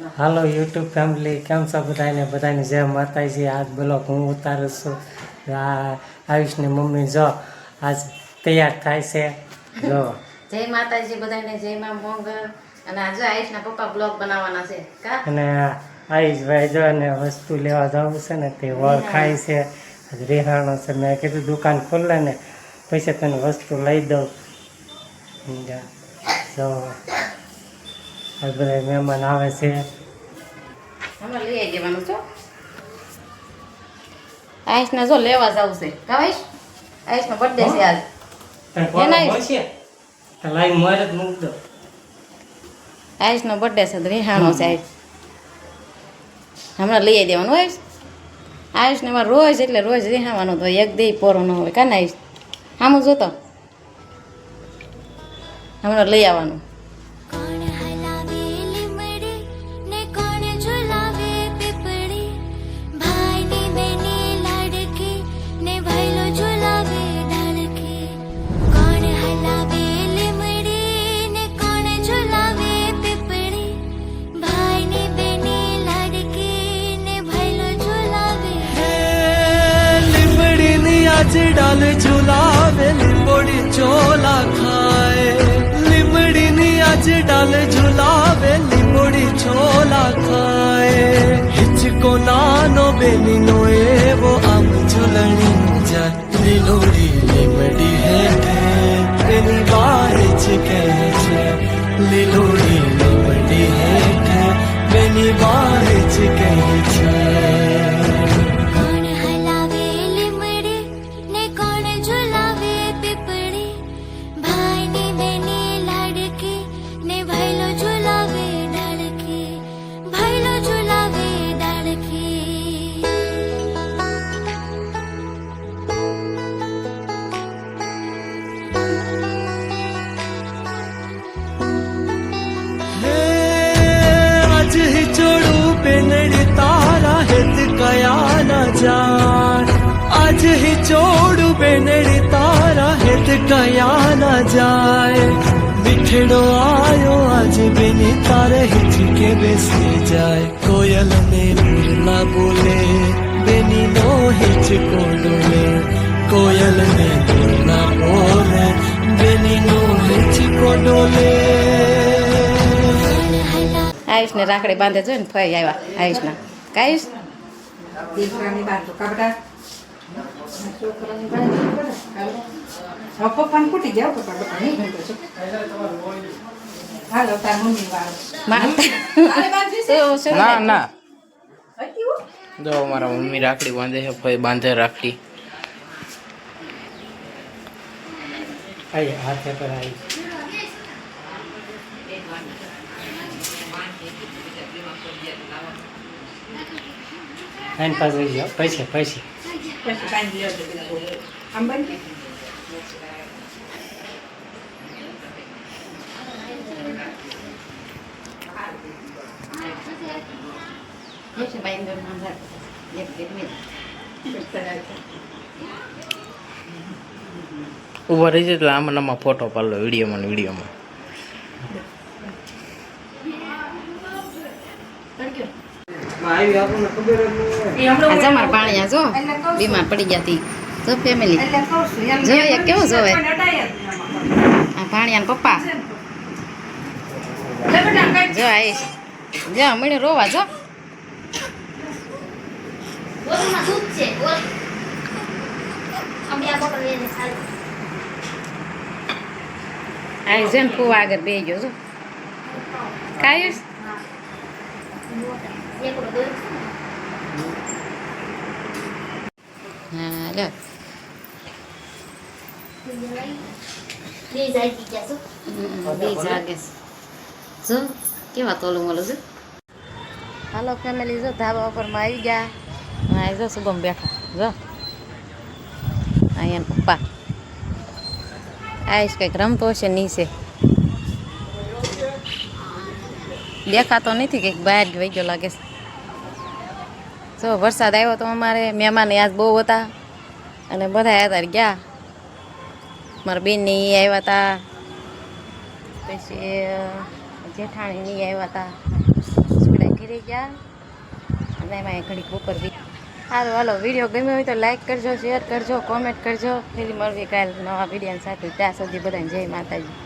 હાલો YouTube family કેમ છો બધાને બધાની જય માતાજી. આજ બ્લોક હું ઉતારું છું. આ આયુષની મમ્મી જો આજ તૈયાર થાય છે. જો. જય માતાજી બધાને જય મા મોંગલ અને આજે આયુષના પપ્પા બ્લોગ બનાવવાના છે. કા? અને આયુષભાઈ જો ને વસ્તુ લેવા જવું છે ને તે વળ ખાય છે. આજ રેહાણો છે. મેં કીધું દુકાન ખોલે ને પૈસા તને વસ્તુ લઈ દઉં? જો. આ બધા મહેમાન આવે છે. લઈ દેવાનું છો? આયુષને જો લેવા જવું છે. કા આયુષ આયુષનો બર્થડે છે આજ આયુષનો બર્થડે છે? રિહાણો છે આયુષ હમણાં લઈ દેવાનું આયુષ આયુષને એમાં રોજ એટલે રોજ રિહાવાનું તો એક દી પોરો ન હોય. કાને આયુષ આમ જોતો. હમણાં લઈ આવવાનું. গাছে ডালে ঝুলাবে লিম্বড়ি চোলা খায় লিমড়ি নিয়ে ডালে ঝুলাবে লিম্বড়ি চোলা খায় হিচকো নানো বেনি নোয়ে ও আম ঝুলনি যা লিলোড়ি লিমড়ি આજ હિચોડું બેનડી તારા હેત કયા ના જાય મીઠડો આયો આજ બેની તારે હિચકે બેસી જાય કોયલ ને મુરલા બોલે બેની નો હિચકો ડોલે કોયલ ને મુરલા બોલે બેની નો હિચકો ડોલે કોણ હલાવે આયુષને રાખડી બાંધે જોઈને ફરી આવ્યા આયુષના કાયુષ દીકરાની બાંધો કાબડા છોકરાની બાંધો હવે ના ના. જો, મારા મમ્મી રાખડી બાંધે છે ભાઈ બાંધે રાખડી. આઈ હાથે પર આવી જાઓ પૈસે. પૈસે પછી બાંધી લેજો પેલા બોલો. આમ બાંધી ઊભા રહી છે એટલે આમાં ને આમાં ફોટો પાડલો વિડીયોમાં ને વિડીયોમાં જમાર પાણી જો બીમાર પડી ગયા તી. જો ફેમિલી એટલે કહું છું એમ જો કેવું જોવે? પણ ના આ ભાણિયાન પપ્પા. જો આવીશ જો મને રોવા જો. બોલમાં દૂધ છે બોલ. અમે આ બોટલ લઈને ચાલો આઈશ જો ને ફુવા આગળ બે ગયો જો. કાયુષ એક દૂધ હા લે બે જાય ગયા છો બે જાગે છે. જો કેવા તોલું મોલું છે હાલો ફેમિલી જો ધાબા ઉપરમાં આવી ગયા હા જો શુભમ બેઠા જો અહીંયા પપ્પા આઈશ કંઈક રમતો હશે નીચે દેખાતો નથી કંઈક બહાર જ વહી ગયો લાગે છે જો વરસાદ આવ્યો તો અમારે મહેમાન યાદ બહુ હતા. અને બધા યાદ ગયા. મારા બેનને એ આવ્યા હતા. પછી અ, જેઠાણી ની આવ્યા હતા. બધા ઘરે ગયા. અને એમાં ઘડીક ઉપર બી સારું હાલો વીડિયો ગમ્યો હોય તો લાઈક કરજો શેર કરજો કોમેન્ટ કરજો. ફરી મળવી કાલ નવા વિડીયાની સાથે. ત્યાં સુધી બધાને જય માતાજી.